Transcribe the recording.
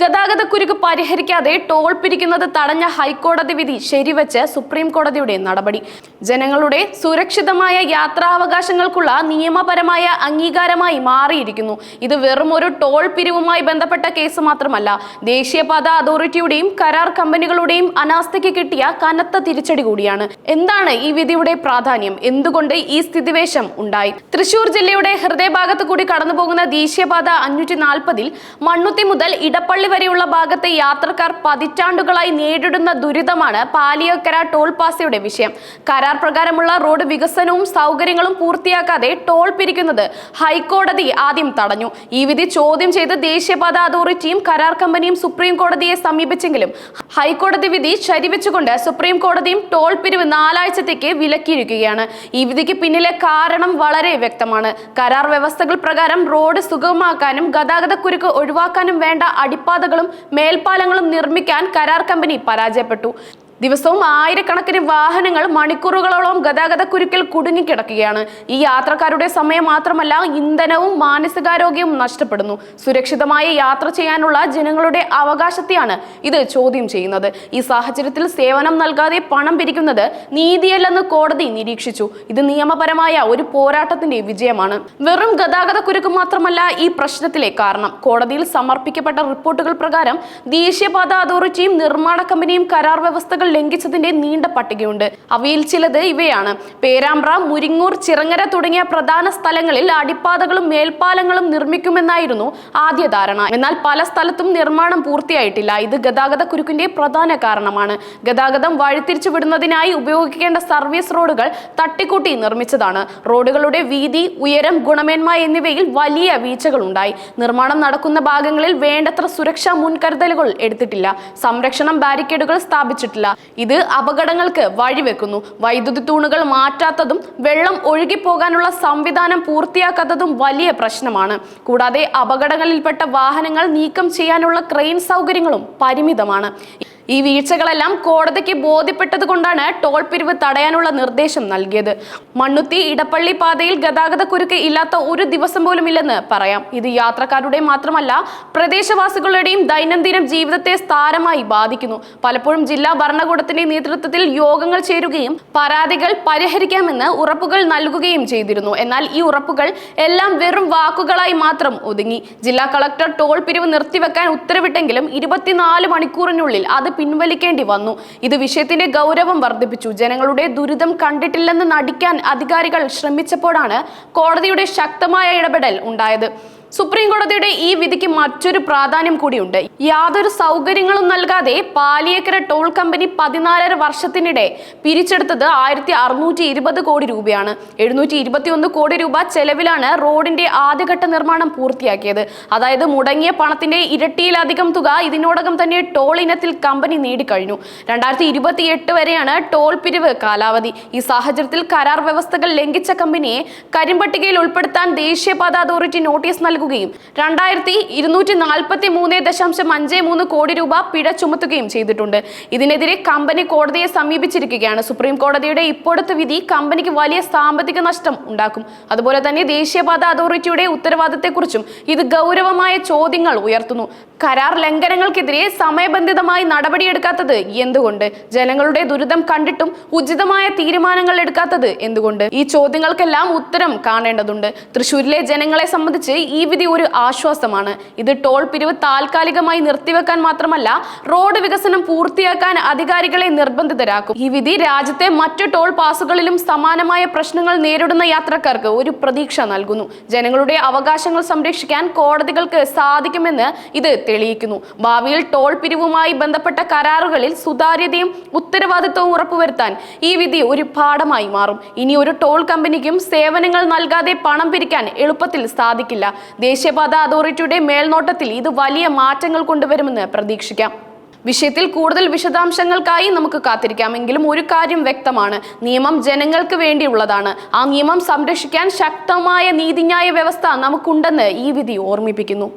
ഗതാഗതക്കുരുക്ക് പരിഹരിക്കാതെ ടോൾ പിരിക്കുന്നത് തടഞ്ഞ ഹൈക്കോടതി വിധി ശരിവച്ച് സുപ്രീം കോടതിയുടെ നടപടി. ജനങ്ങളുടെ സുരക്ഷിതമായ യാത്രാവകാശങ്ങൾക്കുള്ള നിയമപരമായ അംഗീകാരമായി മാറിയിരിക്കുന്നു. ഇത് വെറും ഒരു ടോൾ പിരിവുമായി ബന്ധപ്പെട്ട കേസ് മാത്രമല്ല ദേശീയപാത അതോറിറ്റിയുടെയും കരാർ കമ്പനികളുടെയും അനാസ്ഥയ്ക്ക് കിട്ടിയ കനത്ത തിരിച്ചടി കൂടിയാണ്. എന്താണ് ഈ വിധിയുടെ പ്രാധാന്യം? എന്തുകൊണ്ട് ഈ സ്ഥിതിവേശം ഉണ്ടായി? തൃശൂർ ജില്ലയുടെ ഹൃദയഭാഗത്ത് കൂടി കടന്നുപോകുന്ന ദേശീയപാത അഞ്ഞൂറ്റി നാൽപ്പതിൽ മണ്ണുത്തി മുതൽ ഇടപ്പള്ളി വരെയുള്ള ഭാഗത്തെ യാത്രക്കാർ പതിറ്റാണ്ടുകളായി നേരിടുന്ന ദുരിതമാണ് പാലിയക്കര ടോൾ പാസയുടെ വിഷയം. കരാർ പ്രകാരമുള്ള റോഡ് വികസനവും സൗകര്യങ്ങളും പൂർത്തിയാക്കാതെ ടോൾ പിരിക്കുന്നത് ഹൈക്കോടതി ആദ്യം തടഞ്ഞു. ഈ വിധി ചോദ്യം ചെയ്ത് ദേശീയപാത അതോറിറ്റിയും കരാർ കമ്പനിയും സുപ്രീം കോടതിയെ സമീപിച്ചെങ്കിലും ഹൈക്കോടതി വിധി ശരിവെച്ചുകൊണ്ട് സുപ്രീം കോടതിയും ടോൾ പിരിവ് നാലാഴ്ചത്തേക്ക് വിലക്കിയിരിക്കുകയാണ്. ഈ വിധിക്ക് പിന്നിലെ കാരണം വളരെ വ്യക്തമാണ്. കരാർ വ്യവസ്ഥകൾ പ്രകാരം റോഡ് സുഗമമാക്കാനും ഗതാഗതക്കുരുക്ക് ഒഴിവാക്കാനും വേണ്ട അടിപ്പാതകളും മേൽപ്പാലങ്ങളും നിർമ്മിക്കാൻ കരാർ കമ്പനി പരാജയപ്പെട്ടു. ദിവസവും ആയിരക്കണക്കിന് വാഹനങ്ങൾ മണിക്കൂറുകളോളം ഗതാഗത കുരുക്കിൽ കുടുങ്ങിക്കിടക്കുകയാണ്. ഈ യാത്രക്കാരുടെ സമയം മാത്രമല്ല ഇന്ധനവും മാനസികാരോഗ്യവും നഷ്ടപ്പെടുന്നു. സുരക്ഷിതമായ യാത്ര ചെയ്യാനുള്ള ജനങ്ങളുടെ അവകാശത്തെയാണ് ഇത് ചോദ്യം ചെയ്യുന്നത്. ഈ സാഹചര്യത്തിൽ സേവനം നൽകാതെ പണം പിരിക്കുന്നത് നീതിയല്ലെന്ന് കോടതി നിരീക്ഷിച്ചു. ഇത് നിയമപരമായ ഒരു പോരാട്ടത്തിന്റെ വിജയമാണ്. വെറും ഗതാഗത കുരുക്ക് മാത്രമല്ല ഈ പ്രശ്നത്തിലെ കാരണം. കോടതിയിൽ സമർപ്പിക്കപ്പെട്ട റിപ്പോർട്ടുകൾ പ്രകാരം ദേശീയപാത അതോറിറ്റിയും നിർമ്മാണ കമ്പനിയും കരാർ വ്യവസ്ഥകൾ ലംഘിച്ചതിന്റെ നീണ്ട പട്ടികയുണ്ട്. അവയിൽ ചിലത് ഇവയാണ്. പേരാമ്പ്ര മുരിങ്ങൂർ ചിറങ്ങര തുടങ്ങിയ പ്രധാന സ്ഥലങ്ങളിൽ അടിപ്പാതകളും മേൽപ്പാലങ്ങളും നിർമ്മിക്കുമെന്നായിരുന്നു ആദ്യ ധാരണ. എന്നാൽ പല സ്ഥലത്തും നിർമ്മാണം പൂർത്തിയായിട്ടില്ല. ഇത് ഗതാഗത കുരുക്കിന്റെ പ്രധാന കാരണമാണ്. ഗതാഗതം വഴിതിരിച്ചു വിടുന്നതിനായി ഉപയോഗിക്കേണ്ട സർവീസ് റോഡുകൾ തട്ടിക്കൂട്ടി നിർമ്മിച്ചതാണ്. റോഡുകളുടെ വീതി ഉയരം ഗുണമേന്മ എന്നിവയിൽ വലിയ വീഴ്ചകൾ ഉണ്ടായി നിർമ്മാണം നടക്കുന്ന ഭാഗങ്ങളിൽ വേണ്ടത്ര സുരക്ഷാ മുൻകരുതലുകൾ എടുത്തിട്ടില്ല. സംരക്ഷണം ബാരിക്കേഡുകൾ സ്ഥാപിച്ചിട്ടില്ല. ഇത് അപകടങ്ങൾക്ക് വഴിവെക്കുന്നു. വൈദ്യുതി തൂണുകൾ മാറ്റാത്തതും വെള്ളം ഒഴുകിപ്പോകാനുള്ള സംവിധാനം പൂർത്തിയാക്കാത്തതും വലിയ പ്രശ്നമാണ്. കൂടാതെ അപകടങ്ങളിൽപ്പെട്ട വാഹനങ്ങൾ നീക്കം ചെയ്യാനുള്ള ക്രെയിൻ സൗകര്യങ്ങളും പരിമിതമാണ്. ഈ വീഴ്ചകളെല്ലാം കോടതിക്ക് ബോധ്യപ്പെട്ടത് കൊണ്ടാണ് ടോൾ പിരിവ് തടയാനുള്ള നിർദ്ദേശം നൽകിയത്. മണ്ണുത്തി ഇടപ്പള്ളി പാതയിൽ ഗതാഗത കുരുക്ക് ഇല്ലാത്ത ഒരു ദിവസം പോലും ഇല്ലെന്ന് പറയാം. ഇത് യാത്രക്കാരുടെ മാത്രമല്ല പ്രദേശവാസികളുടെയും ദൈനംദിന ജീവിതത്തെ സാരമായി ബാധിക്കുന്നു. പലപ്പോഴും ജില്ലാ ഭരണകൂടത്തിന്റെ നേതൃത്വത്തിൽ യോഗങ്ങൾ ചേരുകയും പരാതികൾ പരിഹരിക്കാമെന്ന് ഉറപ്പുകൾ നൽകുകയും ചെയ്തിരുന്നു. എന്നാൽ ഈ ഉറപ്പുകൾ എല്ലാം വെറും വാക്കുകളായി മാത്രം ഒതുങ്ങി. ജില്ലാ കളക്ടർ ടോൾ പിരിവ് നിർത്തിവെക്കാൻ ഉത്തരവിട്ടെങ്കിലും ഇരുപത്തിനാല് മണിക്കൂറിനുള്ളിൽ അത് പിൻവലിക്കേണ്ടി വന്നു. ഇത് വിഷയത്തിന്റെ ഗൗരവം വർദ്ധിപ്പിച്ചു. ജനങ്ങളുടെ ദുരിതം കണ്ടിട്ടില്ലെന്ന് നടിക്കാൻ അധികാരികൾ ശ്രമിച്ചപ്പോഴാണ് കോടതിയുടെ ശക്തമായ ഇടപെടൽ ഉണ്ടായത്. സുപ്രീം കോടതിയുടെ ഈ വിധിക്ക് മറ്റൊരു പ്രാധാന്യം കൂടിയുണ്ട്. യാതൊരു സൗകര്യങ്ങളും നൽകാതെ പാലിയേക്കര ടോൾ കമ്പനി പതിനാലര വർഷത്തിനിടെ പിരിച്ചെടുത്തത് ആയിരത്തി അറുന്നൂറ്റി ഇരുപത് കോടി രൂപയാണ്. എഴുന്നൂറ്റി ഇരുപത്തിയൊന്ന് കോടി രൂപ ചെലവിലാണ് റോഡിന്റെ ആദ്യഘട്ട നിർമ്മാണം പൂർത്തിയാക്കിയത്. അതായത് മുടങ്ങിയ പണത്തിന്റെ ഇരട്ടിയിലധികം തുക ഇതിനോടകം തന്നെ ടോൾ ഇനത്തിൽ കമ്പനി നേടിക്കഴിഞ്ഞു. രണ്ടായിരത്തി ഇരുപത്തി എട്ട് വരെയാണ് ടോൾ പിരിവ് കാലാവധി. ഈ സാഹചര്യത്തിൽ കരാർ വ്യവസ്ഥകൾ ലംഘിച്ച കമ്പനിയെ കരിമ്പട്ടികയിൽ ഉൾപ്പെടുത്താൻ ദേശീയപാത അതോറിറ്റി നോട്ടീസ് നൽകുകയും രണ്ടായിരത്തി ഇരുന്നൂറ്റി നാൽപ്പത്തി മൂന്ന് ദശാംശം അഞ്ച് മൂന്ന് കോടി രൂപ പിഴ ചുമത്തുകയും ചെയ്തിട്ടുണ്ട്. ഇതിനെതിരെ കമ്പനി കോടതിയെ സമീപിച്ചിരിക്കുകയാണ്. സുപ്രീം കോടതിയുടെ ഇപ്പോഴത്തെ വിധി കമ്പനിക്ക് വലിയ സാമ്പത്തിക നഷ്ടം ഉണ്ടാക്കും. അതുപോലെ തന്നെ ദേശീയപാത അതോറിറ്റിയുടെ ഉത്തരവാദിത്തത്തെക്കുറിച്ചും ഇത് ഗൗരവമായ ചോദ്യങ്ങൾ ഉയർത്തുന്നു. കരാർ ലംഘനങ്ങൾക്കെതിരെ സമയബന്ധിതമായി നടപടിയെടുക്കാത്തത് എന്തുകൊണ്ട്? ജനങ്ങളുടെ ദുരിതം കണ്ടിട്ടും ഉചിതമായ തീരുമാനങ്ങൾ എടുക്കാത്തത് എന്തുകൊണ്ട്? ഈ ചോദ്യങ്ങൾക്കെല്ലാം ഉത്തരം കാണേണ്ടതുണ്ട്. തൃശൂരിലെ ജനങ്ങളെ സംബന്ധിച്ച് ഈ വിധി ഒരു ആശ്വാസമാണ്. ഇത് ടോൾ പിരിവ് താൽക്കാലികമായി നിർത്തിവെക്കാൻ മാത്രമല്ല റോഡ് വികസനം പൂർത്തിയാക്കാൻ അധികാരികളെ നിർബന്ധിതരാക്കും. ഈ വിധി രാജ്യത്തെ മറ്റു ടോൾ പാസുകളിലും സമാനമായ പ്രശ്നങ്ങൾ നേരിടുന്ന യാത്രക്കാർക്ക് ഒരു പ്രതീക്ഷ നൽകുന്നു. ജനങ്ങളുടെ അവകാശങ്ങൾ സംരക്ഷിക്കാൻ കോടതികൾക്ക് സാധിക്കുമെന്ന് ഇത് തെളിയിക്കുന്നു. ഭാവിയിൽ ടോൾ പിരിവുമായി ബന്ധപ്പെട്ട കരാറുകളിൽ സുതാര്യതയും ഉത്തരവാദിത്വവും ഉറപ്പുവരുത്താൻ ഈ വിധി ഒരു പാഠമായി മാറും. ഇനി ഒരു ടോൾ കമ്പനിക്കും സേവനങ്ങൾ നൽകാതെ പണം പിരിക്കാൻ എളുപ്പത്തിൽ സാധിക്കില്ല. ദേശീയപാത അതോറിറ്റിയുടെ മേൽനോട്ടത്തിൽ ഇത് വലിയ മാറ്റങ്ങൾ കൊണ്ടുവരുമെന്ന് പ്രതീക്ഷിക്കാം. വിഷയത്തിൽ കൂടുതൽ വിശദാംശങ്ങൾക്കായി നമുക്ക് കാത്തിരിക്കാമെങ്കിലും ഒരു കാര്യം വ്യക്തമാണ്. നിയമം ജനങ്ങൾക്ക് വേണ്ടിയുള്ളതാണ്. ആ നിയമം സംരക്ഷിക്കാൻ ശക്തമായ നീതിന്യായ വ്യവസ്ഥ നമുക്കുണ്ടെന്ന് ഈ വിധി ഓർമ്മിപ്പിക്കുന്നു.